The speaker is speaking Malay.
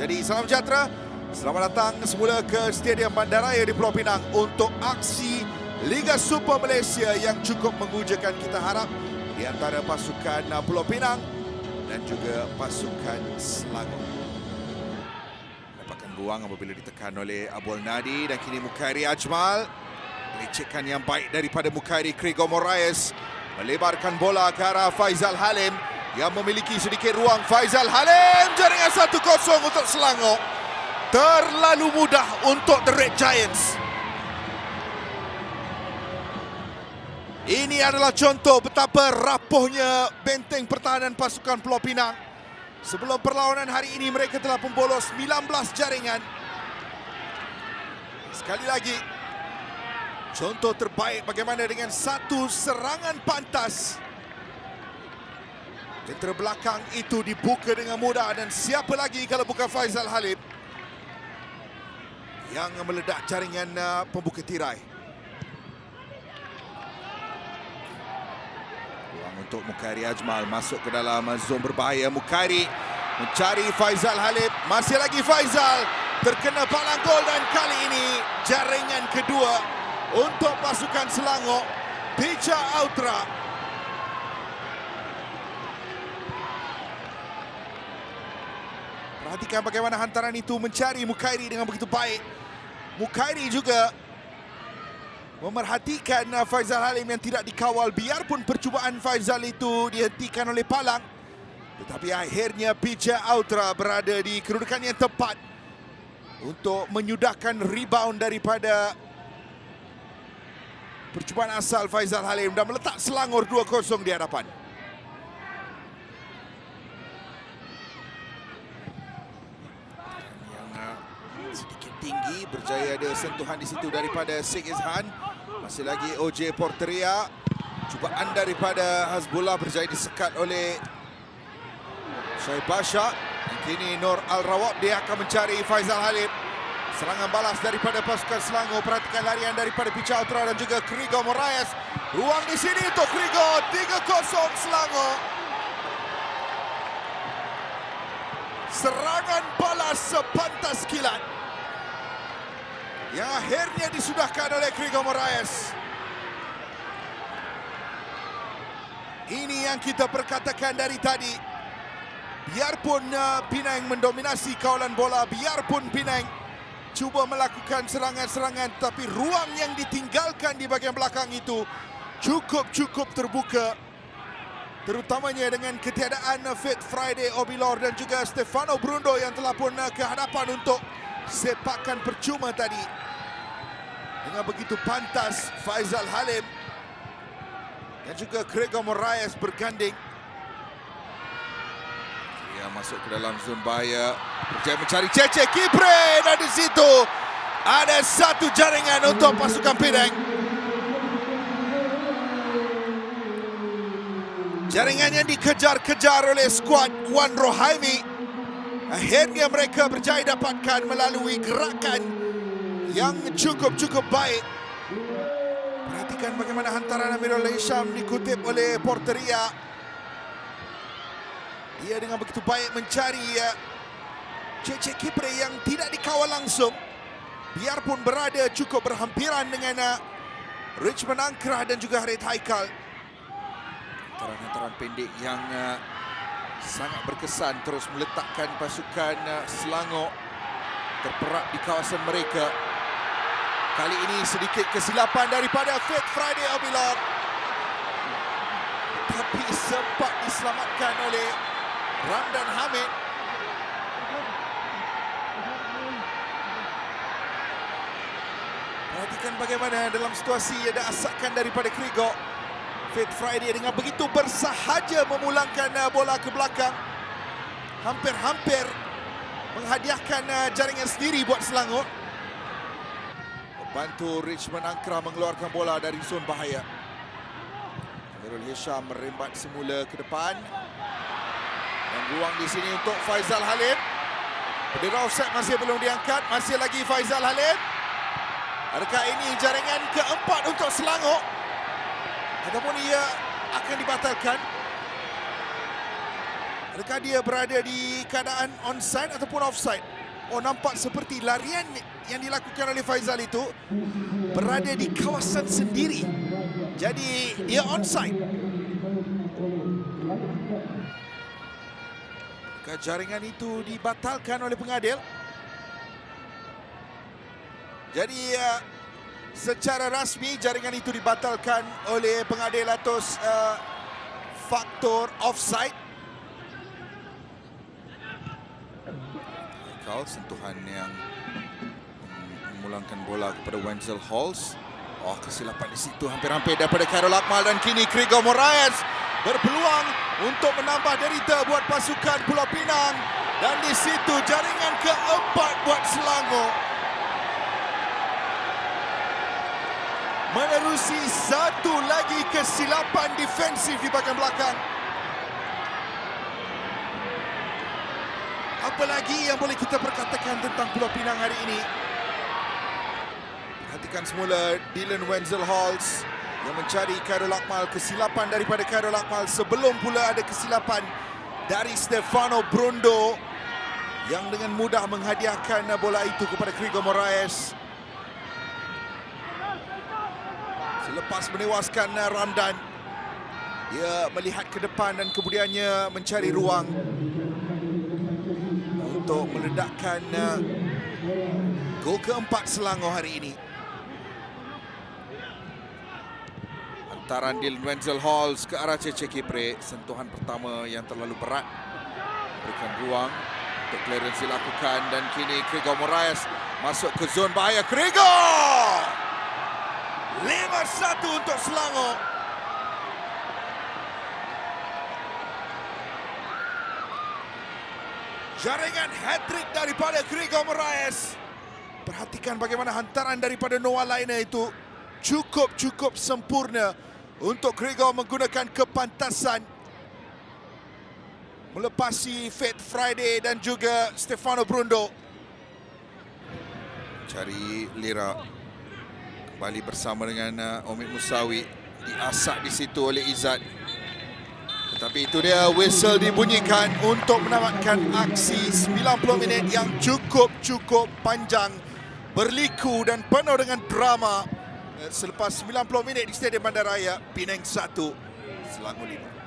Jadi salam sejahtera. Selamat datang semula ke Stadium Bandaraya di Pulau Pinang untuk aksi Liga Super Malaysia yang cukup mengujakan kita harap di antara pasukan Pulau Pinang dan juga pasukan Selangor. Dapatkan ruang apabila ditekan oleh Abul Nadi dan kini Mukairi Ajmal. Lecehkan yang baik daripada Mukairi Gregor Moraes. Melebarkan bola ke arah Faizal Halim yang memiliki sedikit ruang. Faizal Halim jaringan 1-0 untuk Selangor. Terlalu mudah untuk The Red Giants. Ini adalah contoh betapa rapuhnya benteng pertahanan pasukan Pulau Pinang. Sebelum perlawanan hari ini mereka telah membolos 19 jaringan. Sekali lagi, contoh terbaik bagaimana dengan satu serangan pantas. Tentera belakang itu dibuka dengan mudah dan siapa lagi kalau bukan Faizal Halim yang meledak jaringan uh, pembuka tirai. Ruang untuk Mukairi Ajmal masuk ke dalam zon berbahaya. Mukairi mencari Faizal Halim. Masih lagi Faizal terkena palang gol dan kali ini jaringan kedua untuk pasukan Selangor. Picha Autra Perhatikan bagaimana hantaran itu mencari Mukairi dengan begitu baik. Mukairi juga memerhatikan uh, Faizal Halim yang tidak dikawal biarpun percubaan Faizal itu dihentikan oleh Palang. Tetapi akhirnya Pija Autra berada di kedudukan yang tepat untuk menyudahkan rebound daripada percubaan asal Faizal Halim dan meletak Selangor 2-0 di hadapan. sedikit tinggi berjaya ada sentuhan di situ daripada Sheikh Izhan. Masih lagi OJ Porteria. Cubaan daripada Hasbullah berjaya disekat oleh Syed Basha kini Nur Al-Rawab dia akan mencari Faizal Halim serangan balas daripada pasukan Selangor. Perhatikan larian daripada Picha Utra dan juga Krigo Moraes. Ruang di sini untuk Krigo. 3-0 Selangor. Serangan balas sepantas kilat yang akhirnya disudahkan oleh Gregor Moraes. Ini yang kita perkatakan dari tadi. Biarpun uh, Penang mendominasi kawalan bola, biarpun Penang cuba melakukan serangan-serangan tapi ruang yang ditinggalkan di bahagian belakang itu cukup-cukup terbuka. Terutamanya dengan ketiadaan Fit Friday Obilor dan juga Stefano Brundo yang telah pun uh, ke hadapan untuk sepakan percuma tadi. Dengan begitu pantas Faizal Halim dan juga Gregor Moraes berganding. Dia masuk ke dalam zon bahaya. Berjaya mencari Cece Kipre dan di situ ada satu jaringan untuk pasukan Penang. Jaringan yang dikejar-kejar oleh skuad Wan Rohaimi. Akhirnya mereka berjaya dapatkan melalui gerakan yang cukup-cukup baik. Perhatikan bagaimana hantaran Amirul Hisham dikutip oleh Porteria. Dia dengan begitu baik mencari ya, Cece Kipre yang tidak dikawal langsung. Biarpun berada cukup berhampiran dengan uh, Richmond Angkrah dan juga Harit Haikal. Hantaran-hantaran pendek yang uh, sangat berkesan terus meletakkan pasukan uh, Selangor terperak di kawasan mereka. Kali ini sedikit kesilapan daripada Fake Friday Abilor. Tapi sempat diselamatkan oleh Ramdan Hamid. Perhatikan bagaimana dalam situasi ada asakan daripada Krigo. Fit Friday dengan begitu bersahaja memulangkan uh, bola ke belakang. Hampir-hampir menghadiahkan uh, jaringan sendiri buat Selangor. Bantu Richmond Angkra mengeluarkan bola dari zon bahaya. Amirul Hisham merembat semula ke depan. Dan ruang di sini untuk Faizal Halim. Bendera offset masih belum diangkat. Masih lagi Faizal Halim. Adakah ini jaringan keempat untuk Selangor? Ataupun ia akan dibatalkan. Adakah dia berada di keadaan onside ataupun offside? Oh nampak seperti larian yang dilakukan oleh Faizal itu berada di kawasan sendiri. Jadi dia onside. Jaringan itu dibatalkan oleh pengadil. Jadi uh, secara rasmi jaringan itu dibatalkan oleh pengadil atas uh, faktor offside. Kau sentuhan yang memulangkan bola kepada Wenzel Halls. Oh, kesilapan di situ hampir-hampir daripada Carol Akmal dan kini Gregor Moraes berpeluang untuk menambah derita buat pasukan Pulau Pinang dan di situ jaringan keempat buat Selangor. Menerusi satu lagi kesilapan defensif di bahagian belakang. Apa lagi yang boleh kita perkatakan tentang Pulau Pinang hari ini? Perhatikan semula Dylan Wenzel Halls yang mencari Khairul Akmal. Kesilapan daripada Khairul Akmal sebelum pula ada kesilapan dari Stefano Brundo yang dengan mudah menghadiahkan bola itu kepada Gregor Moraes. Selepas menewaskan Ramdan, dia melihat ke depan dan kemudiannya mencari ruang untuk meledakkan uh, gol keempat Selangor hari ini. Hantaran Dylan Wenzel Halls ke arah Cece Kipre. Sentuhan pertama yang terlalu berat. Berikan ruang untuk clearance dilakukan. Dan kini Gregor Moraes masuk ke zon bahaya. Gregor! 5-1 untuk Selangor. Jaringan hat-trick daripada Gregor Moraes. Perhatikan bagaimana hantaran daripada Noah Lainer itu cukup-cukup sempurna untuk Gregor menggunakan kepantasan melepasi Fate Friday dan juga Stefano Brundo. Cari Lira kembali bersama dengan uh, Omid Musawi diasak di situ oleh Izzat. Tetapi itu dia whistle dibunyikan untuk menamatkan aksi 90 minit yang cukup-cukup panjang, berliku dan penuh dengan drama. Selepas 90 minit di Stadium Bandaraya, Penang 1, Selangor 5.